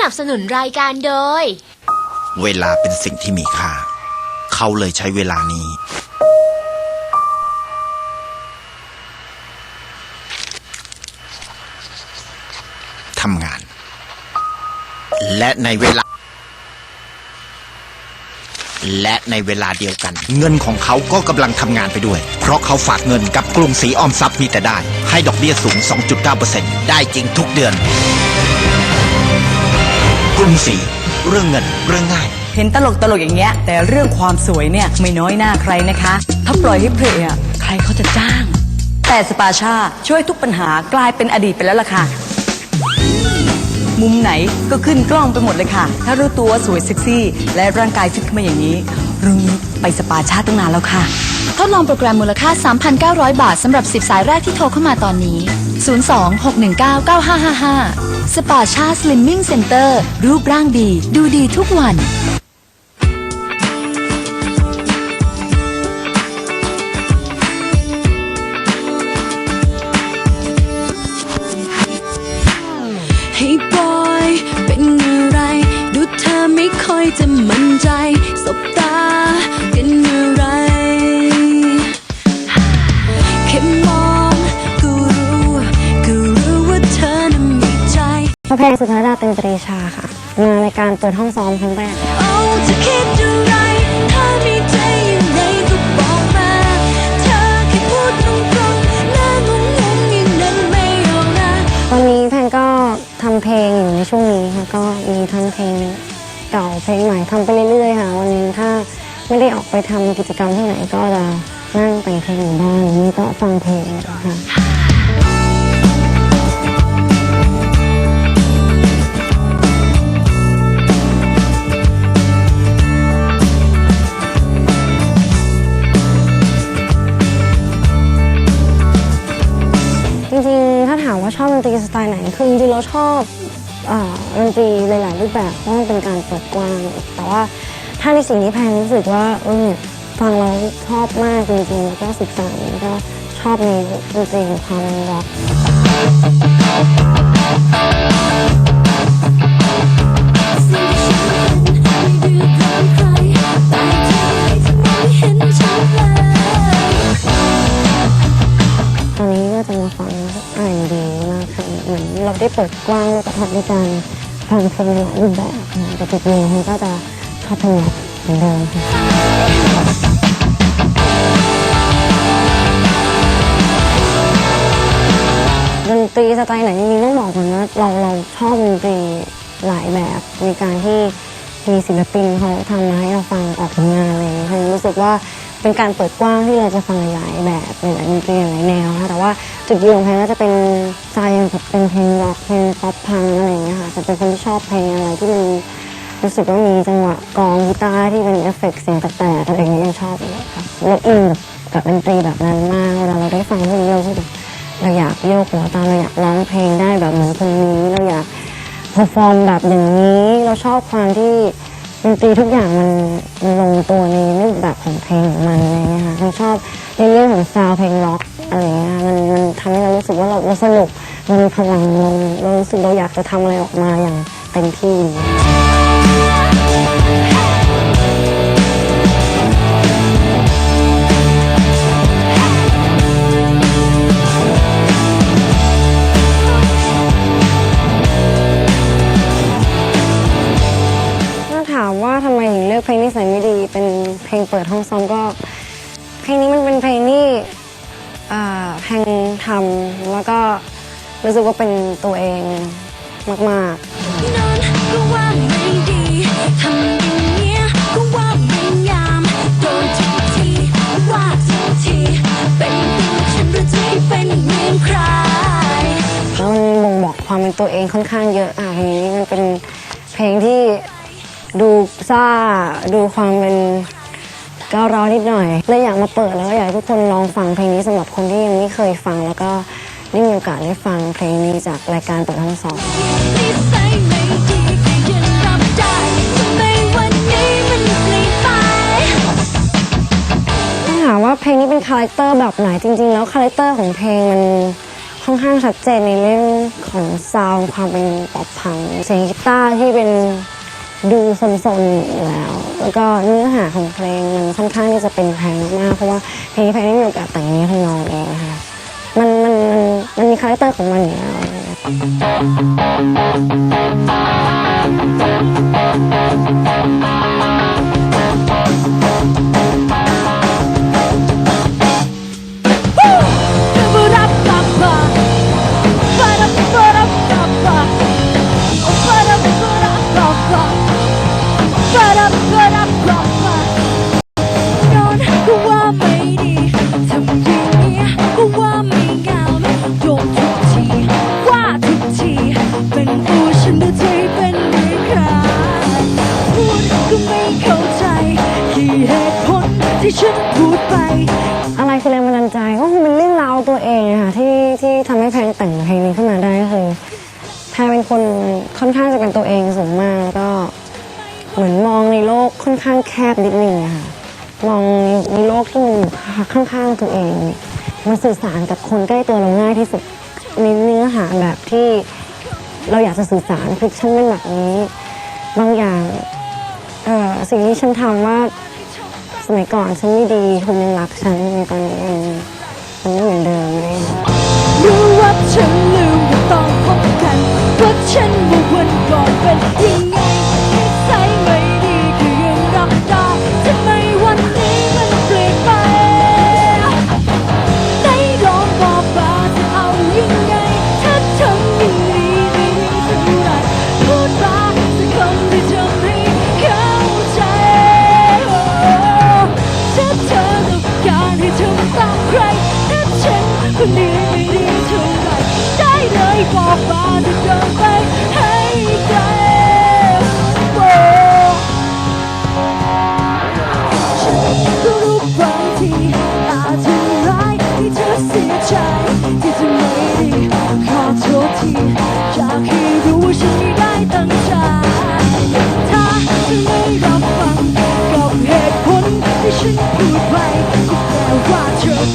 นับสนุนรายการโดย เวลาเป็นสิ่งที่มีค่า เขาเลยใช้เวลานี้ ทำงาน และในเวลา และในเวลาเดียวกัน เงินของเขาก็กำลังทำงานไปด้วย เพราะเขาฝากเงินกับกรุงศรีออมทรัพย์มีแต่ได้ ให้ดอกเบี้ยสูง 2.9%ได้จริงทุกเดือน รุงศรีเรื่องเงินเรื่องง่าย เห็นตลกตลกอย่างเงี้ย แต่เรื่องความสวยเนี่ยไม่น้อยหน้าใครนะคะ ถ้าปล่อยให้เพลย์อะใครเขาจะจ้าง แต่สปาชาช่วยทุกปัญหากลายเป็นอดีตไปแล้วล่ะค่ะ มุมไหนก็ขึ้นกล้องไปหมดเลยค่ะ ถ้ารู้ตัวสวยเซ็กซี่ และร่างกายฟิตขึ้นมาอย่างนี้รุ่งนี้ไปสปาชาตั้งนานแล้วค่ะ ทดลองโปรแกรมมูลค่า 3,900 บาทสำหรับ 10 สายแรกที่โทรเข้ามาตอนนี้ 02-619-9555 สปาชาสลิมมิ่งเซ็นเตอร์ รูปร่างดี ดูดีทุกวันให้บอยเป็นอะไร ดูเธอไม่ค่อยจะมั่นใจ สบตากันอะไร ระเพลงสุธาดาเต็มปรีชาค่ะ มาในการเปิดห้องซ้อมครั้งแรกเอาจะคิดอะไรถ้ามีใจยังค่พูดตรงๆหน้างงๆอย่างนั้นไม่เอานะตอนนี้แพนก็ทำเพลงอยู่ในช่วงนี้ค่ะก็มีทั้งเพลงเก่าเพลงใหม่ทำไปเรื่อยๆค่ะ วันนึงถ้าไม่ได้ออกไปทำกิจกรรมที่ไหนก็จะนั่งแต่งเพลงอยู่บ้านหรือไม่ก็ฟังเพลงค่ะ ชอบดนตรีสไตล์ไหน คือจริงๆเราชอบอ่าดนตรีหลาย ๆ รูปแบบเพราะมันเป็นการเปิดกว้าง แต่ว่าถ้าในสิ่งที่แพนรู้สึกว่าเออฟังเราชอบมากจริงๆแล้วก็ศึกษาแล้วก็ชอบในดนตรีของความร็อก เปิดกว้างและกระทบในการฟังเพลงหลายรูปแบบค่ะแต่จุดยืนมันก็จะพลงร็อกเหมือนเดิมค่ะดนตรีสไตล์ไหนจริงๆต้องบอกก่อนว่าเราเราชอบดนตรีหลายแบบมีการที่มีศิลปินเขาทำมาให้เราฟังออกผลงานอะไรอย่างเงี้ยค่ะรู้สึกว่า เป็นการเปิดกว้างที่เราจะฟังหลายแบบหลายดนตรีหลายแนวนะคะแต่ว่าจุดยืนของแพนก็จะเป็นสไตล์แบบเป็นเพลงร็อกเพลงป๊อปพังอะไรอย่างเงี้ยค่ะจะเป็นคนที่ชอบเพลงอะไรที่มันรู้สึกว่ามีจังหวะกลองกีตาร์ที่เป็นเอฟเฟกต์เสียงแตกๆอะไรอย่างเงี้ยชอบอยู่ค่ะแล้วอินกับดนตรีแบบนั้นมากเวลาเราได้ฟังพวกนี้เรารู้สึกเราอยากโยกหัวตามเราอยากร้องเพลงได้แบบเหมือนคนนี้เราอยากเพอร์ฟอร์มแบบอย่างนี้เราชอบความที่ ดนตรีทุกอย่างมันมันลงตัวในรูปแบบของเพลงของมันอะไรเงี้ยค่ะเราชอบในเรื่องของซาวด์เพลงล็อกอะไรเงี้ยมันมันทำให้เรารู้สึกว่าเราเราสนุกมันมีพลังเราเรารู้สึกเราอยากจะทำอะไรออกมาอย่างเต็มที่ แพงทำแล้วก็รู้สึกว่าเป็นตัวเองมากนอนก็ว่าไม่ดีทำอย่างเงี้ยก็ว่าไม่งามโดนทุกทีว่าทุกที เป็นตัวฉันหรือจะให้เป็นเหมือนใครๆแล้วมันบ่งบอกความเป็นตัวเองค่อนข้างเยอะอะเพลงนี้มันเป็นเพลงที่ดูซ่า ดูความเป็น ก้าวร้าวนิดหน่อยเลยอยากมาเปิดแล้วก็อยากให้ทุกคนลองฟังเพลงนี้สำหรับคนที่ยังไม่เคยฟัง แล้วก็ได้มีโอกาสได้ฟังเพลงนี้จากรายการเปิดห้องซ้อง ถ้าถามว่าเพลงนี้เป็นคาแรคเตอร์แบบไหนจริง ๆ แล้วคาแรคเตอร์ของเพลงมันค่อนข้างชัดเจนในเรื่องของซาวด์ความเป็นป๊อปพังเสียงกีตาร์ที่เป็น ดูสนๆอยู่แล้ว แล้วก็เนื้อหาของเพลงมันค่อนข้างที่จะเป็นแพงมากๆเพราะว่าเพลงนี้แพงได้มีโอกาสแต่งเนื้อทำนองเองนะคะมันมันมันมันมีคาแรคเตอร์ของมันอยู่แล้ว ที่ฉันพูดไป อะไรคือแรงบันดาลใจก็คงเป็นเรื่องราวตัวเองอะค่ะที่ที่ทำให้แพงแต่งเพลงนี้ขึ้นมาได้ก็คือแพงเป็นคนค่อนข้างจะเป็นตัวเองสูงมากแล้วก็เหมือนมองในโลกค่อนข้างแคบนิดนึงอะค่ะมองในโลกที่มันอยู่ข้างๆตัวเอง มันสื่อสารกับคนใกล้ตัวเราง่ายที่สุดในเนื้อหาแบบที่เราอยากจะสื่อสารคือฉันเป็นแบบนี้ บางอย่างสิ่งที่ฉันทำว่า สมัยก่อนฉันไม่ดีคุณยังรักฉันในตอนนี้มันมันไม่เหมือนเดิมเลย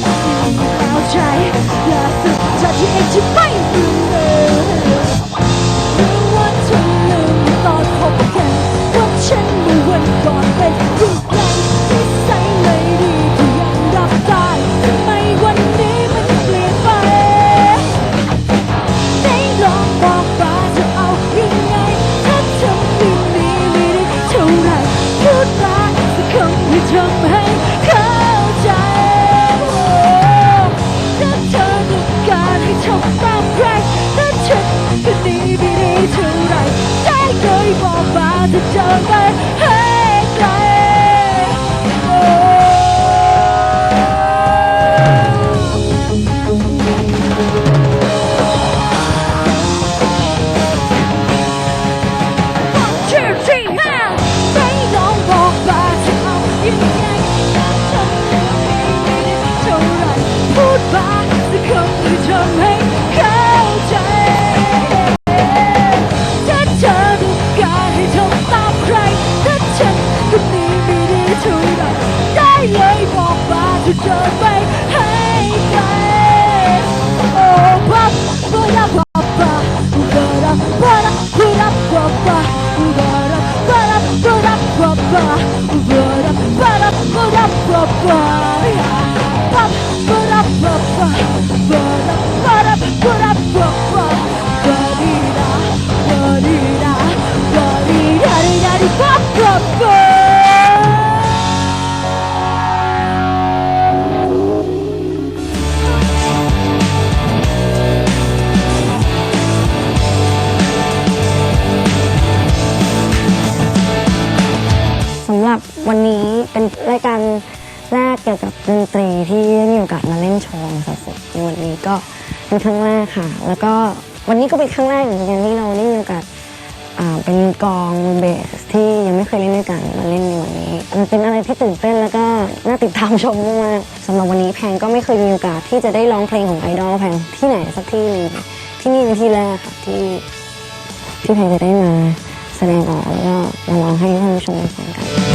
I'll try not to judge to find you. 的交代 นี้เป็นรายการแรกเกี่ยวกับดนตรีที่ได้มีโอกาสมาเล่นโชว์สดๆในวันนี้ก็เป็นครั้งแรกค่ะ แล้วก็วันนี้ก็เป็นครั้งแรกเหมือนกันที่เราได้มีโอกาสเป็นกองเบสที่ยังไม่เคยเล่นด้วยกันมาเล่นในวันนี้มันเป็นอะไรที่ตื่นเต้นแล้วก็น่าติดตามชมมากๆสำหรับวันนี้แพงก็ไม่เคยมีโอกาสที่จะได้ร้องเพลงของไอดอลแพงที่ไหนสักที่นึงที่นี่เป็นที่แรกค่ะที่ที่แพงจะได้มาแสดงออกแล้วก็มาร้องให้ท่านผู้ชมด้ฟังกัน